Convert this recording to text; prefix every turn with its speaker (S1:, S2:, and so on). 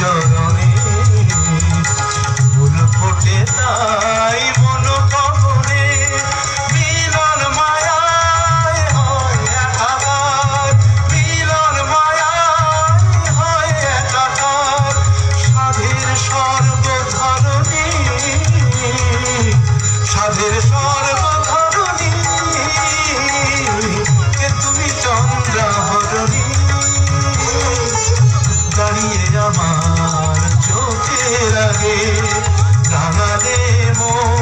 S1: চরণে ফুল ফোটে তাই বন কবরে, মিলন মায়ায় হয় একাকার। মিলন মায়ায় হয় একাকার। সাধের স্বর্গ ধরণী, সাধের স্বর্গ ধরণী। কে তুমি চন্দ্র হরণী দাঁড়িয়ে আমার রাঙালে মন